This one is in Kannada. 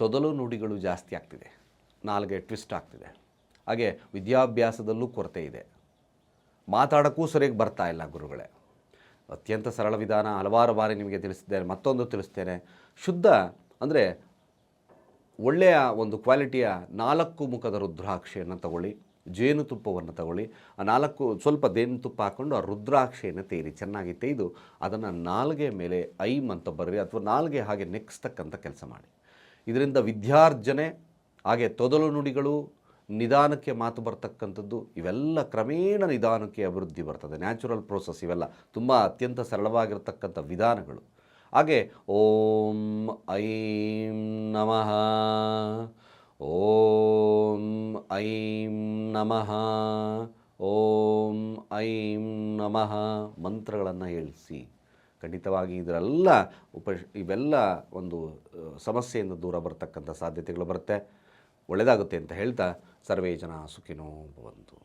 ತೊದಲು ನುಡಿಗಳು ಜಾಸ್ತಿ ಆಗ್ತಿದೆ. ನಾಲ್ಗೆ ಟ್ವಿಸ್ಟ್ ಆಗ್ತಿದೆ. ಹಾಗೆ ವಿದ್ಯಾಭ್ಯಾಸದಲ್ಲೂ ಕೊರತೆ ಇದೆ. ಮಾತಾಡೋಕ್ಕೂ ಸರಿಯಾಗಿ ಬರ್ತಾ ಇಲ್ಲ ಗುರುಗಳೇ. ಅತ್ಯಂತ ಸರಳ ವಿಧಾನ ಹಲವಾರು ಬಾರಿ ನಿಮಗೆ ತಿಳಿಸಿದ್ದೇನೆ, ಮತ್ತೊಂದು ತಿಳಿಸ್ತೇನೆ. ಶುದ್ಧ ಅಂದರೆ ಒಳ್ಳೆಯ ಒಂದು ಕ್ವಾಲಿಟಿಯ ನಾಲ್ಕು ಮುಖದ ರುದ್ರಾಕ್ಷಿಯನ್ನು ತಗೊಳ್ಳಿ ಜೇನುತುಪ್ಪವನ್ನು ತಗೊಳ್ಳಿ, ಆ ನಾಲ್ಕು ಸ್ವಲ್ಪ ಜೇನುತುಪ್ಪ ಹಾಕ್ಕೊಂಡು ಆ ರುದ್ರಾಕ್ಷಿಯನ್ನು ತೇರಿ. ಚೆನ್ನಾಗಿ ತೆಗೆದು ಅದನ್ನು ನಾಲ್ಗೆ ಮೇಲೆ ಐಮ್ ಅಂತ ಬರ್ರಿ, ಅಥವಾ ನಾಲ್ಗೆ ಹಾಗೆ ನೆಕ್ಸ್ತಕ್ಕಂಥ ಕೆಲಸ ಮಾಡಿ. ಇದರಿಂದ ವಿದ್ಯಾರ್ಜನೆ, ಹಾಗೆ ತೊದಲು ನುಡಿಗಳು, ನಿಧಾನಕ್ಕೆ ಮಾತು ಬರ್ತಕ್ಕಂಥದ್ದು, ಇವೆಲ್ಲ ಕ್ರಮೇಣ ನಿಧಾನಕ್ಕೆ ಅಭಿವೃದ್ಧಿ ಬರ್ತದೆ. ನ್ಯಾಚುರಲ್ ಪ್ರೋಸೆಸ್ ಇವೆಲ್ಲ ತುಂಬ ಅತ್ಯಂತ ಸರಳವಾಗಿರ್ತಕ್ಕಂಥ ವಿಧಾನಗಳು. ಹಾಗೆ ಓಂ ಐಂ ನಮಃ, ಓಂ ಐಂ ನಮಃ, ಓಂ ಐಂ ನಮಃ ಮಂತ್ರಗಳನ್ನು ಹೇಳಿಸಿ. ಖಂಡಿತವಾಗಿ ಇದರೆಲ್ಲ ಉಪ, ಇವೆಲ್ಲ ಒಂದು ಸಮಸ್ಯೆಯಿಂದ ದೂರ ಬರತಕ್ಕಂಥ ಸಾಧ್ಯತೆಗಳು ಬರುತ್ತೆ. ಒಳ್ಳೆಯದಾಗುತ್ತೆ ಅಂತ ಹೇಳ್ತಾ ಸರ್ವೇ ಜನ ಸುಖಿನೋ ಭವಂತು.